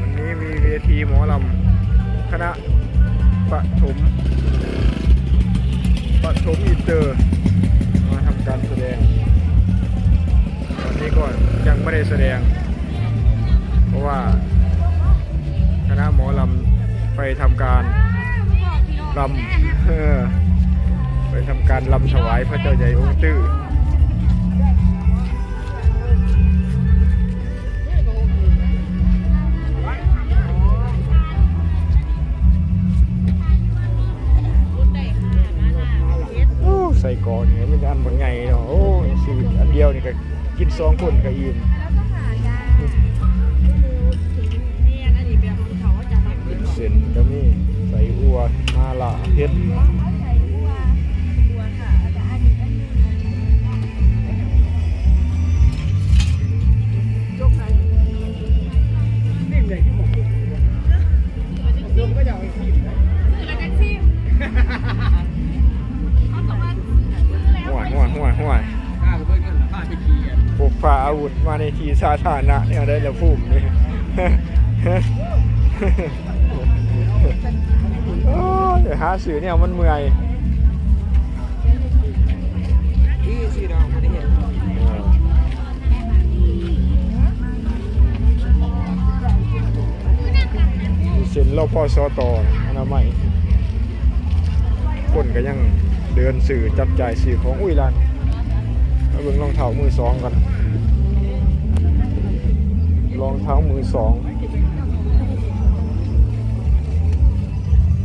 วันนี้มีเวทีหมอลำคณะปฐมปฐมอินเตอร์มาทำการแสดงวันนี้ก็ยังไม่ได้แสดง เพราะว่าคณะหมอลำไปทำการลำเออไปทำการลำถวายพระเจ้าใหญ่องค์ตื้อ ส่กรอนเนี่ยมันอันบางไงเนาะโอ้ชีวิตอันเดียวนี่ก็กินสองคนก็อิ่มเส้นก็มีใส่อัวมาละเฮ็ด ในที่สาธารณะเนี่ยได้แล้วภูมินี่โอ้ยหาสื่อเนี่ยมันเมื่อยที่สีดาไม่ได้เห็นเซ็นเราพ่อซอต่ออนามัยคนก็ยังเดินสื่อจับจ่ายสื่อของอุ้ยลันมาเบิ่งรองเท้ามือสองกัน รองเท้ามือสอง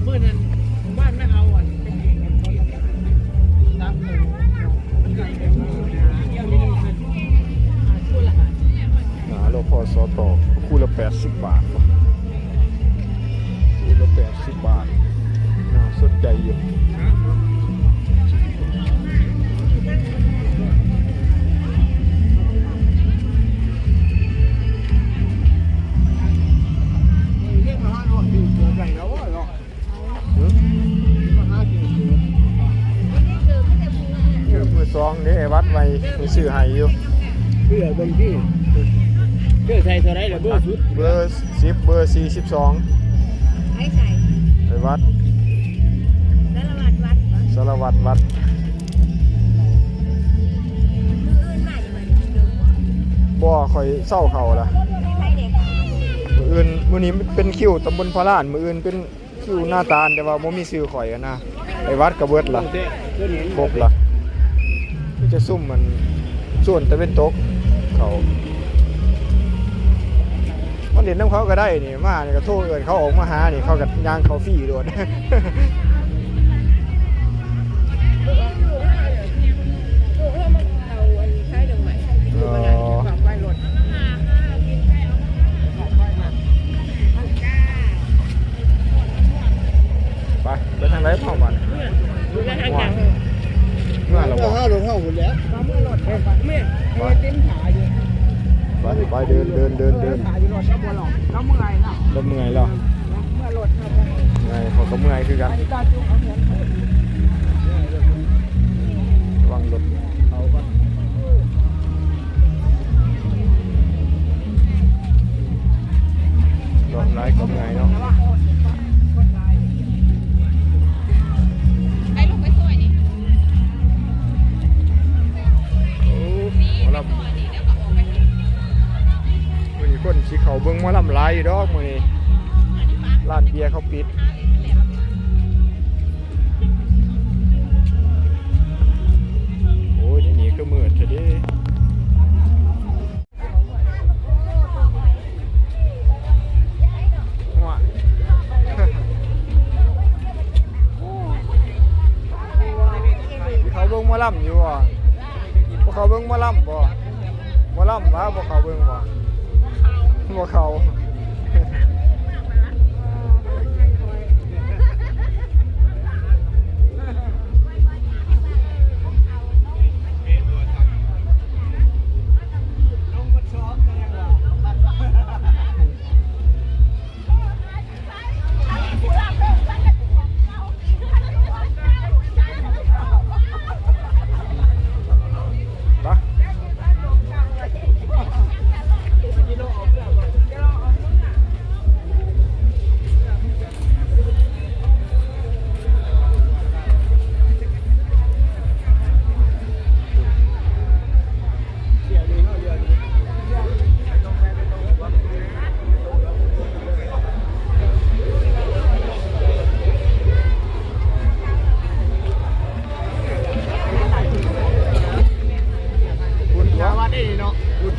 เมื่อนั้นบ้านไม่เอาอะเป็นเองนับเลยมันไกลไปมากเที่ยวนี้มันช่วยละหาเราพอซอต่อคู่ละแปดสิบบาทคู่ละแปดสิบบาทน่าสนใจอยู่ มือสองนี่ไอ้วัดไว้มีสื่อให้อยู่เพื่อบางที่เพื่อใส่เท่าไรเบอร์ชุดเบอร์สิบเบอร์สี่สิบสองไอ้ใส่ไปวัดแล้วละวัดวัดสารวัตรวัดมืออื่อคอยเศร้าเขาล่ะ อื่นมื้อนี้เป็นคิวตำบลพระลานมืออื่นเป็นคิวหน้าตาลแต่ว่าบ่มีซื้อข่อยอะนะไปวัดกระเบิดล่ะครบล่ะจะซุ่มมันส่วนตะเวนตกเขามันเด่นน้ำเขาก็ได้นี่มานี่ก็โทรเอิ้นเขาออกมาหานี่เขากับยางเขาฟรีโดนาบอกห้าลงห้าหุ่นแล้วตามเมื่อรถแม่แม่เต็มขาอยู่ไปไปเดินเดินเดินเดินขาอยู่รถแล้วบัวหลอกแล้วเมื่อไรล่ะเราเมื่อยแล้วเมื่อรถครับไงเขาก็เมื่อยคือกันอันนี้ตาจุ๊เอาเงินระวังรถเอาก่ ปิดโอ้ยนี้ก็มืดซะเดิเขาเบิ่งมอลำอยู่บ่บ่เขาเบิ่งมอลำบ่มอลำว่าบ่เขาเบิ่งบ่บ่เขา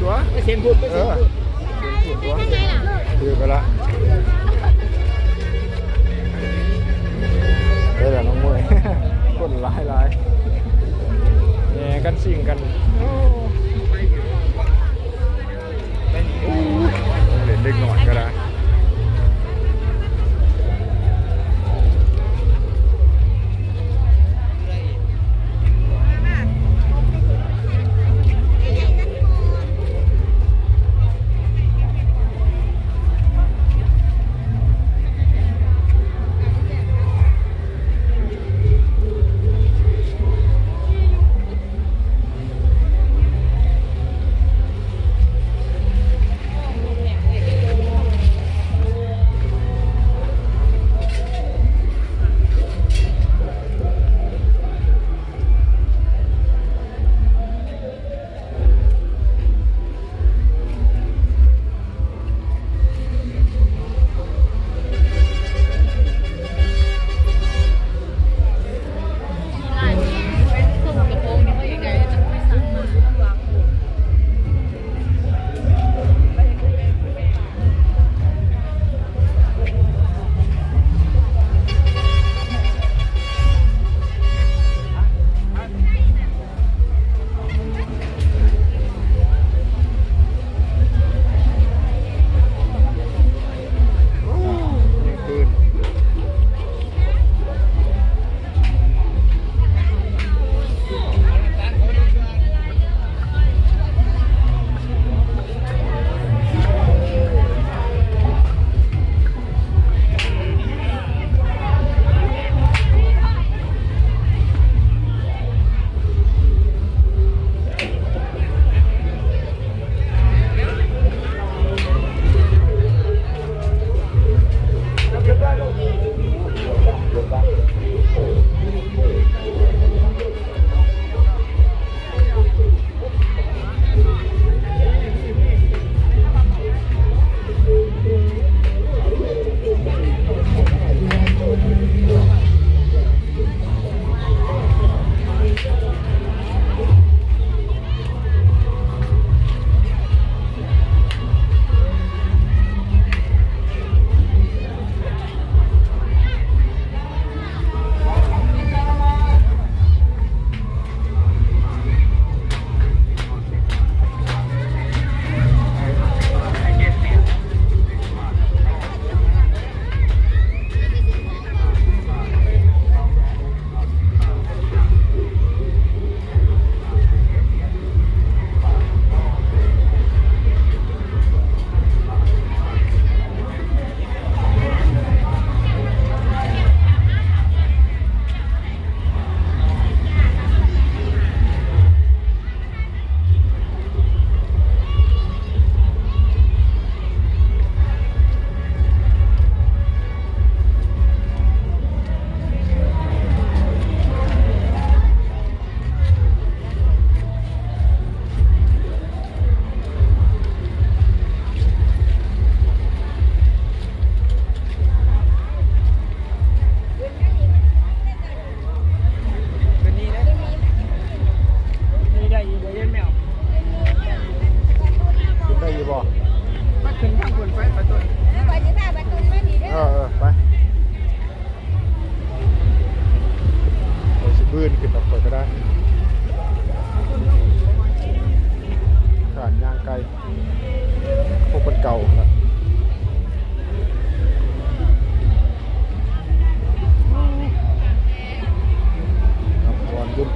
ตัวไม่เสียงพูดไม่เอเสียงอพูดเสียงตัวถือไปละได้แล้วน้องมวยคนหลายหลายแหน่กันสิ่งกันโอ้เล่นเด็กหน่อยก็ได้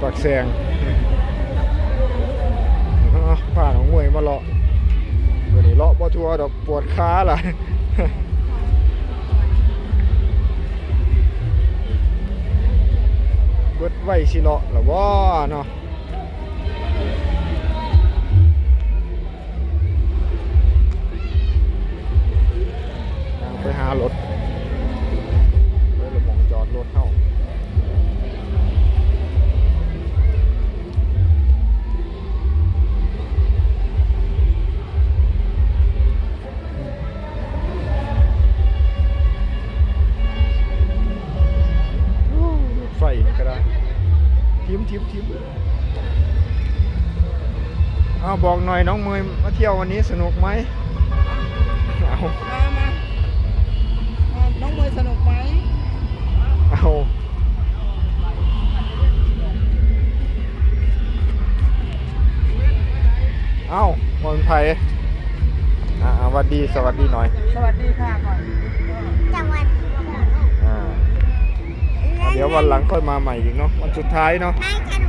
ปากแซงอ้าวผ่านของมวยมาเลาะวันนี้เลาะบ่ทัวดอกปวดขาหลายเบิดไว้สิเลาะหรอวะเนาะ ก็ได้ทิมทิมทิมเอาบอกหน่อยน้องเมยมาเที่ยววันนี้สนุกไหมเอามามามาน้องเมย์สนุกไหมเอาเอาคนไทยอ่าสวัสดี สวัสดีหน่อย สวัสดีค่ะก่อน เดี๋ยววันหลังค่อยมาใหม่อีกเนาะวันสุดท้ายเนาะนายขนม